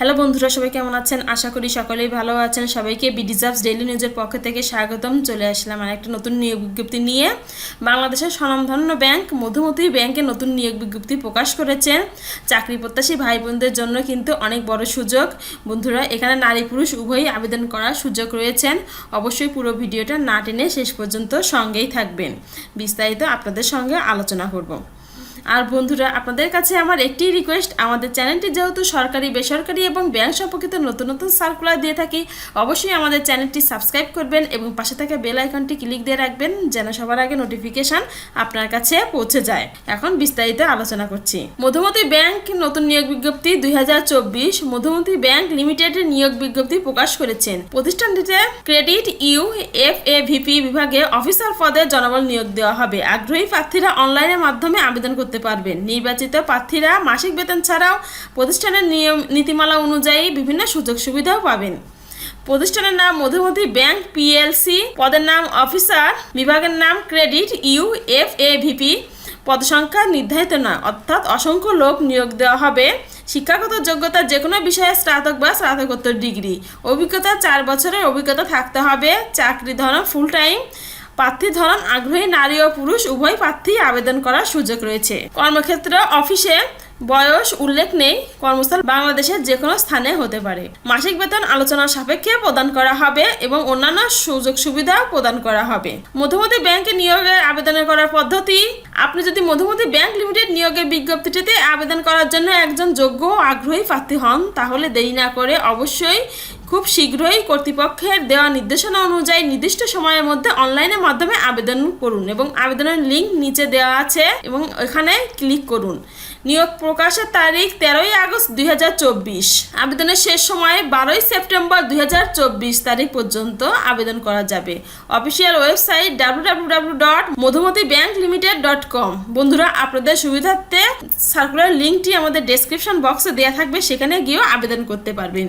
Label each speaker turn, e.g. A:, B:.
A: Hello বন্ধুরা, সবাই কেমন আছেন? আশা করি সকলেই ভালো আছেন। সবাইকে বিডিজার্ভস ডেইলি নিউজের পক্ষ থেকে স্বাগতম। চলে আসলাম আর একটা নতুন নিয়োগ বিজ্ঞপ্তি নিয়ে। বাংলাদেশের স্বনামধন্য ব্যাংক মধুমতি ব্যাংকে নতুন নিয়োগ বিজ্ঞপ্তি প্রকাশ করেছেন চাকরি প্রত্যাশী ভাই বোনদের জন্য কিন্তু অনেক বড় সুযোগ। বন্ধুরা, এখানে নারী পুরুষ উভয়ই আবেদন করার সুযোগ রয়েছেন। অবশ্যই পুরো ভিডিওটা না টেনে শেষ পর্যন্ত সঙ্গেই থাকবেন। বিস্তারিত আপনাদের সঙ্গে আলোচনা করব। আর বন্ধুরা, আপনাদের কাছে আমার একটি রিকোয়েস্ট আমাদের চ্যানেলটি যেহেতু সরকারি, বেসরকারি এবং ব্যাংক সম্পর্কিত নতুন নতুন সার্কুলার দিয়ে থাকি, অবশ্যই আমাদের চ্যানেলটি সাবস্ক্রাইব করবেন এবং পাশে থাকা বেল আইকনটি ক্লিক দিয়ে রাখবেন যেন সবার আগে নোটিফিকেশন আপনার কাছে পৌঁছে যায়। এখন বিস্তারিত আলোচনা করছি। মধুমতি ব্যাংক নতুন নিয়োগ বিজ্ঞপ্তি দুই হাজার চব্বিশ, মধুমতি ব্যাংক লিমিটেডের নিয়োগ বিজ্ঞপ্তি প্রকাশ করেছেন। প্রতিষ্ঠানটিতে credit U F A VP বিভাগে অফিসার পদে জনবল নিয়োগ দেওয়া হবে। আগ্রহী প্রার্থীরা অনলাইনের মাধ্যমে আবেদন করতে পারবেন। নির্বাচিত প্রার্থীরা মাসিক বেতন ছাড়াও প্রতিষ্ঠানের নিয়ম, নীতিমালা অনুযায়ী বিভিন্ন সুযোগ সুবিধাও পাবেন। প্রতিষ্ঠানের নাম মধুমতি ব্যাংক পিএলসি, পদের নাম অফিসার, বিভাগের নাম credit U F A VP পদসংখ্যা নির্ধারিত নয়, অর্থাৎ অসংখ্য লোক নিয়োগ দেওয়া হবে। শিক্ষাগত যোগ্যতা যে কোনো বিষয়ে স্নাতক বা স্নাতকোত্তর ডিগ্রি। অভিজ্ঞতা চার বছরের অভিজ্ঞতা থাকতে হবে। চাকরি ধরন ফুল টাইম প্রার্থী ধরন আগ্রহী নারী ও পুরুষ, উভয় প্রার্থী আবেদন করার সুযোগ রয়েছে। কর্মক্ষেত্র অফিসে বয়স উল্লেখ নেই, কর্মস্থল বাংলাদেশের যে কোনো স্থানে হতে পারে। মাসিক বেতন আলোচনার সাপেক্ষে প্রদান করা হবে এবং অন্যান্য সুযোগ সুবিধাও প্রদান করা হবে। মধুমতি ব্যাংকে নিয়োগের আবেদন করার পদ্ধতি, আপনি যদি মধুমতি ব্যাংক লিমিটেড নিয়োগের বিজ্ঞপ্তিটিতে আবেদন করার জন্য একজন যোগ্য আগ্রহী প্রার্থী হন, তাহলে দেরি না করে অবশ্যই খুব শীঘ্রই কর্তৃপক্ষের দেওয়া নির্দেশনা অনুযায়ী নির্দিষ্ট সময়ের মধ্যে অনলাইনের মাধ্যমে আবেদন করুন এবং আবেদনের লিঙ্ক নিচে দেওয়া আছে এবং এখানে ক্লিক করুন। নিয়োগ প্রকাশের তারিখ তেরোই আগস্ট দুই হাজার চব্বিশ। আবেদনের শেষ সময় বারোই সেপ্টেম্বর দুই হাজার চব্বিশ তারিখ পর্যন্ত আবেদন করা যাবে। Official website W dot Madhumati bank limited dot com বন্ধুরা, আপনাদের সুবিধার্থে সার্কুলার লিঙ্কটি আমাদের ডেসক্রিপশন বক্সে দেওয়া থাকবে, সেখানে গিয়েও আবেদন করতে পারবেন।